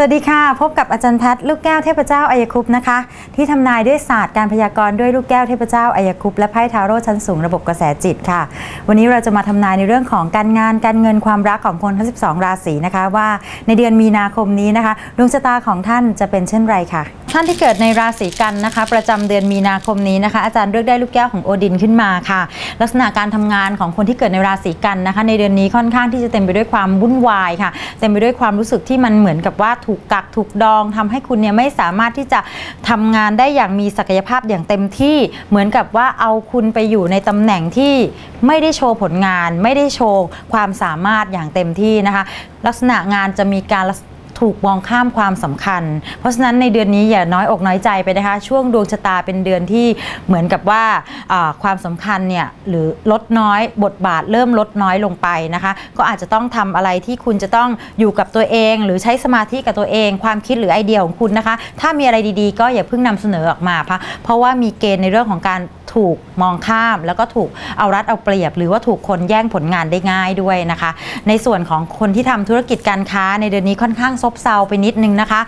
สวัสดีค่ะ พบกับอาจารย์แพทย์ลูกแก้วเทพเจ้าอายคุปต์นะคะ ที่ทำนายด้วยศาสตร์การพยากรณ์ด้วยลูกแก้วเทพเจ้าอายคุปต์และไพ่ทาโร่ชั้นสูงระบบกระแสจิตค่ะ วันนี้เราจะมาทำนายในเรื่องของการงานการเงินความรักของคนทั้ง 12 ราศีนะคะ ว่าในเดือนมีนาคมนี้นะคะดวงชะตาของท่านจะเป็นเช่นไรค่ะ ท่านที่เกิดในราศีกันนะคะ ประจำเดือนมีนาคมนี้นะคะ อาจารย์เลือกได้ลูกแก้วของโอดินขึ้นมาค่ะ ลักษณะการทำงานของคนที่เกิดในราศีกันนะคะ ในเดือนนี้ค่อนข้างที่จะเต็มไปด้วยความวุ่นวายค่ะ เต็มไปด้วยความรู้สึกที่มันเหมือนกับว่าถูกกักถูกดองทำให้คุณเนี่ยไม่สามารถที่จะทำงานได้อย่างมีศักยภาพอย่างเต็มที่ เหมือนกับว่าเอาคุณไปอยู่ในตำแหน่งที่ไม่ได้โชว์ผลงาน ไม่ได้โชว์ความสามารถอย่างเต็มที่นะคะ ลักษณะงานจะมีการ ถูกมองข้ามความสำคัญ เพราะฉะนั้นในเดือนนี้อย่าน้อยอกน้อยใจไปนะคะ ช่วงดวงชะตาเป็นเดือนที่เหมือนกับว่าความสำคัญเนี่ยหรือลดน้อยบทบาทเริ่มลดน้อยลงไปนะคะ ก็อาจจะต้องทำอะไรที่คุณจะต้องอยู่กับตัวเอง หรือใช้สมาธิกับตัวเอง ความคิดหรือไอเดียของคุณนะคะ ถ้ามีอะไรดีๆ ก็อย่าเพิ่งนำเสนอออกมาเพราะเพราะว่ามีเกณฑ์ในเรื่องของการ ถูกมองข้าม แล้วก็ถูกเอารัดเอาเปรียบ หรือว่าถูกคนแย่งผลงานได้ง่ายด้วยนะคะ ในส่วนของคนที่ทำธุรกิจการค้าในเดือนนี้ค่อนข้างซบเซาไปนิดนึงนะคะ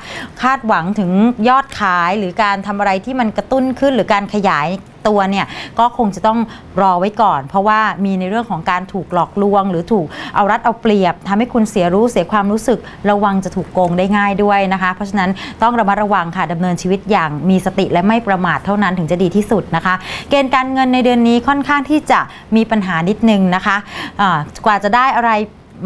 คาดหวังถึงยอดขายหรือการทำอะไรที่มันกระตุ้นขึ้นหรือการขยาย ตัวเนี่ยก็คงจะต้องรอไว้ก่อน เพราะว่ามีในเรื่องของการถูกหลอกลวง หรือถูกเอารัดเอาเปรียบทำให้คุณเสียรู้เสียความรู้สึก ระวังจะถูกโกงได้ง่ายด้วยนะคะ เพราะฉะนั้นต้องระมัดระวังค่ะดำเนินชีวิตอย่างมีสติและไม่ประมาทเท่านั้นถึงจะดีที่สุดนะคะ เกณฑ์การเงินในเดือนนี้ค่อนข้างที่จะมีปัญหานิดนึงนะคะะกว่าจะได้อะไร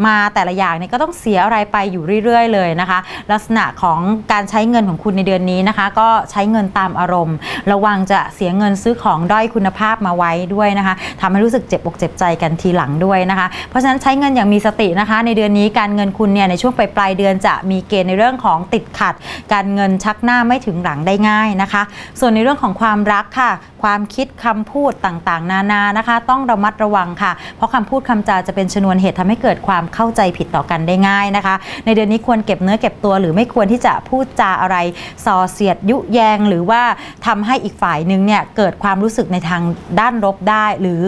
มาแต่ละอย่างเนี่ยก็ต้องเสียอะไรไปอยู่เรื่อยๆ เลยนะคะ ลักษณะของการใช้เงินของคุณในเดือนนี้นะคะ ก็ใช้เงินตามอารมณ์ ระวังจะเสียเงินซื้อของด้อยคุณภาพมาไว้ด้วยนะคะทำให้รู้สึกเจ็บอกเจ็บใจกันทีหลังด้วยนะคะ เพราะฉะนั้นใช้เงินอย่างมีสตินะคะ ในเดือนนี้การเงินคุณเนี่ยในช่วงปลายปลายเดือนจะมีเกณฑ์ในเรื่องของติดขัด การเงินชักหน้าไม่ถึงหลังได้ง่ายนะคะ ส่วนในเรื่องของความรักค่ะ ความคิดคำพูดต่างๆ นานานะคะ ต้องระมัดระวังค่ะ เพราะคำพูดคำจาจะเป็นชนวนเหตุทำให้เกิดความเข้าใจผิดต่อกันได้ง่ายนะคะ ในเดือนนี้ควรเก็บเนื้อเก็บตัว หรือไม่ควรที่จะพูดจาอะไรส่อเสียดยุแยง หรือว่าทำให้อีกฝ่ายหนึ่งเนี่ยเกิดความรู้สึกในทางด้านลบได้ หรือ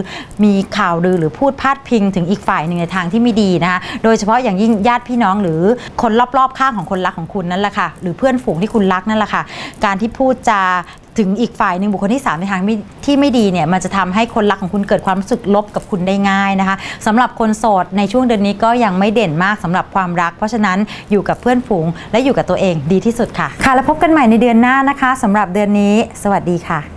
มีข่าวลือหรือพูดพาดพิงถึงอีกฝ่ายหนึ่งในทางที่ไม่ดีนะคะโดยเฉพาะอย่างยิ่งญาติพี่น้องหรือคนรอบๆ ข้างของคนรักของคุณนั่นแหละค่ะหรือเพื่อนฝูงที่คุณรักนั่นแหละค่ะการที่พูดจา ถึงอีกฝ่ายหนึ่งบุคคลที่ 3 ในทางที่ไม่ดีเนี่ยมันจะทำให้คนรักของคุณเกิดความรู้สึกลบกับคุณได้ง่ายนะคะสำหรับคนโสดในช่วงเดือนนี้ก็ยังไม่เด่นมากสำหรับความรัก เพราะฉะนั้นอยู่กับเพื่อนฝูงและอยู่กับตัวเองดีที่สุดค่ะ ค่ะแล้วพบกันใหม่ในเดือนหน้านะคะสำหรับเดือนนี้ สวัสดีค่ะ